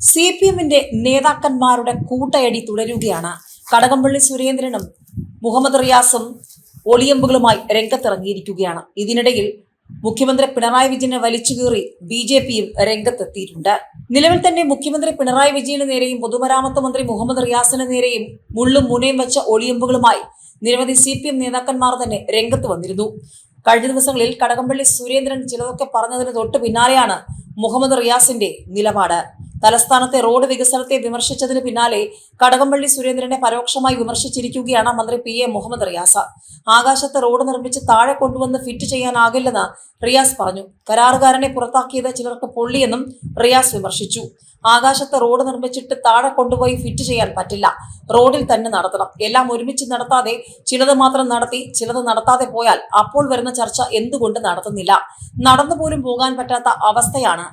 C P എമ്മിന്റെ നേതാക്കന്മാരുടെ കൂട്ടയടി തുടരുകയാണ്. കടകംപള്ളി സുരേന്ദ്രനും മുഹമ്മദ് റിയാസും ഒളിയമ്പുകളുമായി രംഗത്തിറങ്ങിയിരിക്കുകയാണ്. ഇതിനിടയിൽ മുഖ്യമന്ത്രി പിണറായി വിജയനെ വലിച്ചുകീറി ബി ജെ പിയും രംഗത്തെത്തിയിട്ടുണ്ട്. നിലവിൽ തന്നെ മുഖ്യമന്ത്രി പിണറായി വിജയന് നേരെയും പൊതുമരാമത്ത് മന്ത്രി മുഹമ്മദ് റിയാസിന് നേരെയും മുള്ളും മുനയും വെച്ച ഒളിയമ്പുകളുമായി നിരവധി സി പി എം നേതാക്കന്മാർ തന്നെ രംഗത്ത് വന്നിരുന്നു. കഴിഞ്ഞ ദിവസങ്ങളിൽ കടകംപള്ളി സുരേന്ദ്രൻ ചിലതൊക്കെ പറഞ്ഞതിന് തൊട്ട് പിന്നാലെയാണ് മുഹമ്മദ് റിയാസിന്റെ നിലപാട്. തലസ്ഥാനത്തെ റോഡ് വികസനത്തെ വിമർശിച്ചതിന് പിന്നാലെ കടകംപള്ളി സുരേന്ദ്രനെ പരോക്ഷമായി വിമർശിച്ചിരിക്കുകയാണ് മന്ത്രി പി എ മുഹമ്മദ് റിയാസ്. ആകാശത്ത് റോഡ് നിർമ്മിച്ച് താഴെ കൊണ്ടുവന്ന് ഫിറ്റ് ചെയ്യാനാകില്ലെന്ന് റിയാസ് പറഞ്ഞു. കരാറുകാരനെ പുറത്താക്കിയത് ചിലർക്ക് പൊള്ളിയെന്നും റിയാസ് വിമർശിച്ചു. ആകാശത്ത് റോഡ് നിർമ്മിച്ചിട്ട് താഴെ കൊണ്ടുപോയി ഫിറ്റ് ചെയ്യാൻ പറ്റില്ല. റോഡിൽ തന്നെ നടത്തണം. എല്ലാം ഒരുമിച്ച് നടത്താതെ ചിലത് മാത്രം നടത്തി ചിലത് നടത്താതെ പോയാൽ അപ്പോൾ വരുന്ന ചർച്ച എന്തുകൊണ്ട് നടത്തുന്നില്ല? നടന്നു പോലും പോകാൻ പറ്റാത്ത അവസ്ഥയാണ്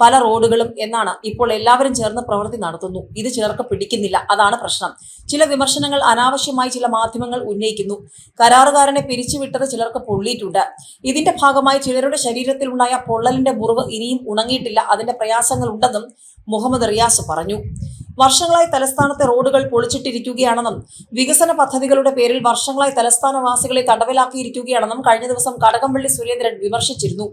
പല റോഡുകളും എന്നാണ് ഇപ്പോൾ എല്ലാവരും ചേർന്ന് പ്രവൃത്തി നടത്തുന്നു. ഇത് ചിലർക്ക് പിടിക്കുന്നില്ല. അതാണ് പ്രശ്നം. ചില വിമർശനങ്ങൾ അനാവശ്യമായി ചില മാധ്യമങ്ങൾ ഉന്നയിക്കുന്നു. കരാറുകാരനെ പിരിച്ചുവിട്ടത് ചിലർക്ക് പൊള്ളിയിട്ടുണ്ട്. ഇതിന്റെ ഭാഗമായി ചിലരുടെ ശരീരത്തിൽ ശരീരത്തിലുണ്ടായ പൊള്ളലിന്റെ മുറിവ് ഇനിയും ഉണങ്ങിയിട്ടില്ല. അതിന്റെ പ്രയാസങ്ങൾ ഉണ്ടെന്നും മുഹമ്മദ് റിയാസ് പറഞ്ഞു. വർഷങ്ങളായി തലസ്ഥാനത്തെ റോഡുകൾ പൊളിച്ചിട്ടിരിക്കുകയാണെന്നും വികസന പദ്ധതികളുടെ പേരിൽ വർഷങ്ങളായി തലസ്ഥാനവാസികളെ തടവിലാക്കിയിരിക്കുകയാണെന്നും കഴിഞ്ഞ ദിവസം കടകംപള്ളി സുരേന്ദ്രൻ വിമർശിച്ചിരുന്നു.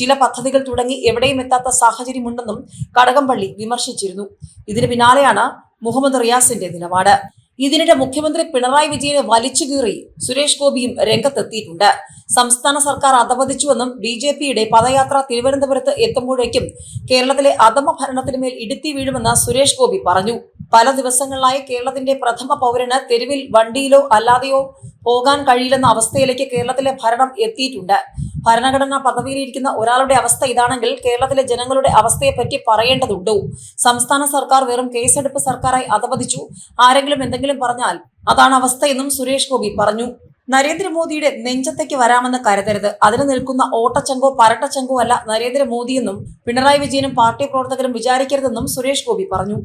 ചില പദ്ധതികൾ തുടങ്ങി എവിടെയും എത്താത്ത സാഹചര്യമുണ്ടെന്നും കടകംപള്ളി വിമർശിച്ചിരുന്നു. ഇതിന് പിന്നാലെയാണ് മുഹമ്മദ് റിയാസിന്റെ നിലപാട്. ഇതിനിടെ മുഖ്യമന്ത്രി പിണറായി വിജയനെ വലിച്ചു കീറി സുരേഷ് ഗോപിയും രംഗത്തെത്തിയിട്ടുണ്ട്. സംസ്ഥാന സർക്കാർ അധപതിച്ചുവെന്നും ബി ജെ പിയുടെ പദയാത്ര തിരുവനന്തപുരത്ത് എത്തുമ്പോഴേക്കും കേരളത്തിലെ അധമ ഭരണത്തിനുമേൽ ഇടുത്തി വീഴുമെന്ന് സുരേഷ് ഗോപി പറഞ്ഞു. പല ദിവസങ്ങളിലായി കേരളത്തിന്റെ പ്രഥമ പൗരന് തെരുവിൽ വണ്ടിയിലോ അല്ലാതെയോ പോകാൻ കഴിയില്ലെന്ന അവസ്ഥയിലേക്ക് കേരളത്തിലെ ഭരണം എത്തിയിട്ടുണ്ട്. ഭരണഘടനാ പദവിയിലിരിക്കുന്ന ഒരാളുടെ അവസ്ഥ ഇതാണെങ്കിൽ കേരളത്തിലെ ജനങ്ങളുടെ അവസ്ഥയെ പറ്റി പറയേണ്ടതുണ്ടോ? സംസ്ഥാന സർക്കാർ വെറും കേസെടുപ്പ് സർക്കാരായി അധപതിച്ചു. ആരെങ്കിലും എന്തെങ്കിലും പറഞ്ഞാൽ അതാണ് അവസ്ഥയെന്നും സുരേഷ് ഗോപി പറഞ്ഞു. നരേന്ദ്രമോദിയുടെ നെഞ്ചത്തേക്ക് വരാമെന്ന് കരുതരുത്. അതിന് നിൽക്കുന്ന ഓട്ടച്ചങ്കോ പരട്ടച്ചങ്കോ അല്ല നരേന്ദ്രമോദിയെന്നും പിണറായി വിജയനും പാർട്ടി പ്രവർത്തകരും വിചാരിക്കരുതെന്നും സുരേഷ് ഗോപി പറഞ്ഞു.